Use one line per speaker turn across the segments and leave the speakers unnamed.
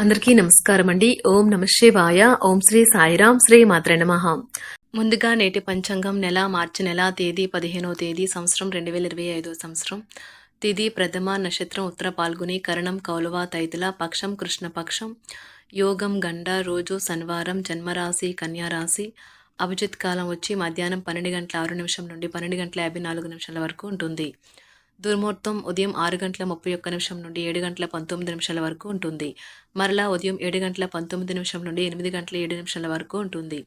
అందరికీ నమస్కారం అండి. ఓం నమ శివాయ. ఓం శ్రీ సాయిరాం శ్రీ మాత్ర నమః. ముందుగా నేటి పంచాంగం నెల మార్చి నెల తేదీ పదిహేనవ తేదీ సంవత్సరం రెండు వేల ఇరవై ఐదో సంవత్సరం. తిది ప్రథమ నక్షత్రం ఉత్తర పాల్గొని కరణం కౌలవ తైతుల పక్షం కృష్ణపక్షం యోగం గండ రోజు శనివారం జన్మరాశి కన్యారాశి. అభిజిత్ కాలం వచ్చి మధ్యాహ్నం పన్నెండు గంటల ఆరు నిమిషం నుండి పన్నెండు గంటల యాభై నాలుగు నిమిషాల వరకు ఉంటుంది. దుర్ముహూర్తం ఉదయం ఆరు గంటల ముప్పై ఒక్క నిమిషం నుండి ఏడు గంటల పంతొమ్మిది నిమిషాల వరకు ఉంటుంది. మరలా ఉదయం ఏడు గంటల పంతొమ్మిది నిమిషం నుండి ఎనిమిది గంటల ఏడు నిమిషాల వరకు ఉంటుంది.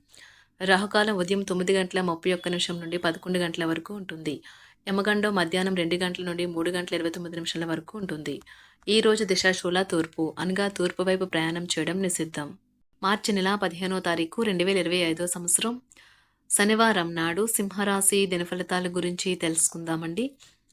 రాహుకాలం ఉదయం తొమ్మిది గంటల ముప్పై ఒక్క నిమిషం నుండి పదకొండు గంటల వరకు ఉంటుంది. యమగండం మధ్యాహ్నం రెండు గంటల నుండి మూడు గంటల ఇరవై తొమ్మిది నిమిషాల వరకు ఉంటుంది. ఈ రోజు దిశాశూల తూర్పు అనగా తూర్పు వైపు ప్రయాణం చేయడం నిషిద్ధం. మార్చి నెల పదిహేనో తారీఖు రెండు వేల ఇరవై ఐదో సంవత్సరం. శనివారం నాడు సింహరాశి దినఫలితాల గురించి తెలుసుకుందామండి.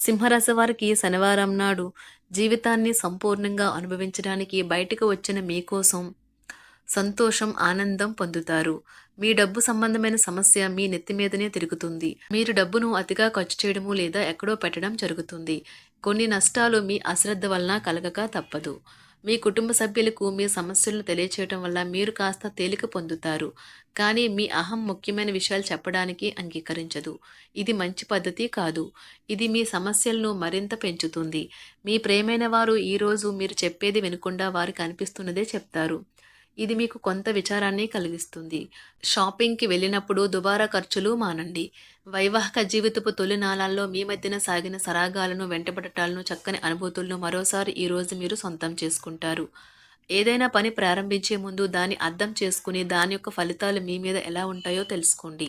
సింహరాశి వారికి శనివారం నాడు జీవితాన్ని సంపూర్ణంగా అనుభవించడానికి బయటకు వచ్చిన మీకోసం సంతోషం ఆనందం పొందుతారు. మీ డబ్బు సంబంధమైన సమస్య మీ నెత్తి మీదనే తిరుగుతుంది. మీరు డబ్బును అతిగా ఖర్చు చేయడము లేదా ఎక్కడో పెట్టడం జరుగుతుంది. కొన్ని నష్టాలు మీ అశ్రద్ధ వలన కలగక తప్పదు. మీ కుటుంబ సభ్యులకు మీ సమస్యలను తెలియచేయటం వల్ల మీరు కాస్త తేలిక పొందుతారు. కానీ మీ అహం ముఖ్యమైన విషయాలు చెప్పడానికి అంగీకరించదు. ఇది మంచి పద్ధతి కాదు. ఇది మీ సమస్యలను మరింత పెంచుతుంది. మీ ప్రేమైన వారు ఈరోజు మీరు చెప్పేది వినకుండా వారికి అనిపిస్తున్నదే చెప్తారు. ఇది మీకు కొంత విచారాన్ని కలిగిస్తుంది. షాపింగ్కి వెళ్ళినప్పుడు దుబారా ఖర్చులు మానండి. వైవాహిక జీవితపు తొలి నాళాల్లో మీ మధ్యన సాగిన సరాగాలను వెంటబడటాలను చక్కని అనుభూతులను మరోసారి ఈరోజు మీరు సొంతం చేసుకుంటారు. ఏదైనా పని ప్రారంభించే ముందు దాన్ని అర్థం చేసుకుని దాని యొక్క ఫలితాలు మీ మీద ఎలా ఉంటాయో తెలుసుకోండి.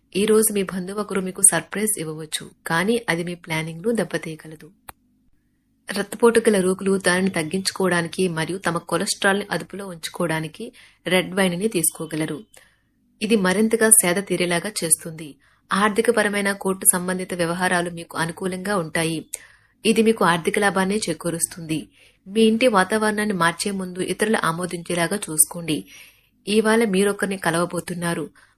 ఈ రోజు మీ బంధువు ఒకరు మీకు సర్ప్రైజ్ ఇవ్వవచ్చు కానీ అది మీ ప్లానింగ్ను దెబ్బతీయగలదు. రక్తపోటు గల రోగులు దానిని తగ్గించుకోవడానికి మరియు తమ కొలెస్ట్రాల్ని అదుపులో ఉంచుకోవడానికి రెడ్ వైన్ని తీసుకోగలరు. ఇది మరింతగా సేద తీరేలాగా చేస్తుంది. ఆర్థికపరమైన కోర్టు సంబంధిత వ్యవహారాలు మీకు అనుకూలంగా ఉంటాయి. ఇది మీకు ఆర్థిక లాభాన్ని చేకూరుస్తుంది. మీ ఇంటి వాతావరణాన్ని మార్చే ముందు ఇతరులు ఆమోదించేలాగా చూసుకోండి. ఇవాళ మీరొకరిని కలవబోతున్నారు.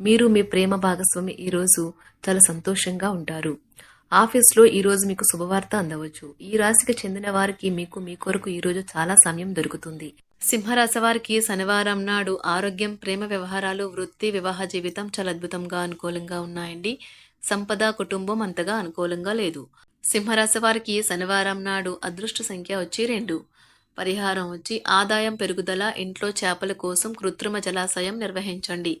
మీరు మీ ప్రేమ భాగస్వామి ఈ రోజు చాలా సంతోషంగా ఉంటారు. ఆఫీస్లో ఈరోజు మీకు శుభవార్త అందవచ్చు. ఈ రాశికి చెందిన వారికి మీకు మీ కొరకు ఈ రోజు చాలా సమయం దొరుకుతుంది. సింహరాశి వారికి శనివారం నాడు ఆరోగ్యం ప్రేమ వ్యవహారాలు వృత్తి వివాహ జీవితం చాలా అద్భుతంగా అనుకూలంగా ఉన్నాయండి. సంపద కుటుంబం అంతగా అనుకూలంగా లేదు. సింహరాశి వారికి శనివారం నాడు అదృష్ట సంఖ్య వచ్చి రెండు. పరిహారం వచ్చి ఆదాయం పెరుగుదల ఇంట్లో చేపల కోసం కృత్రిమ జలాశయం నిర్వహించండి.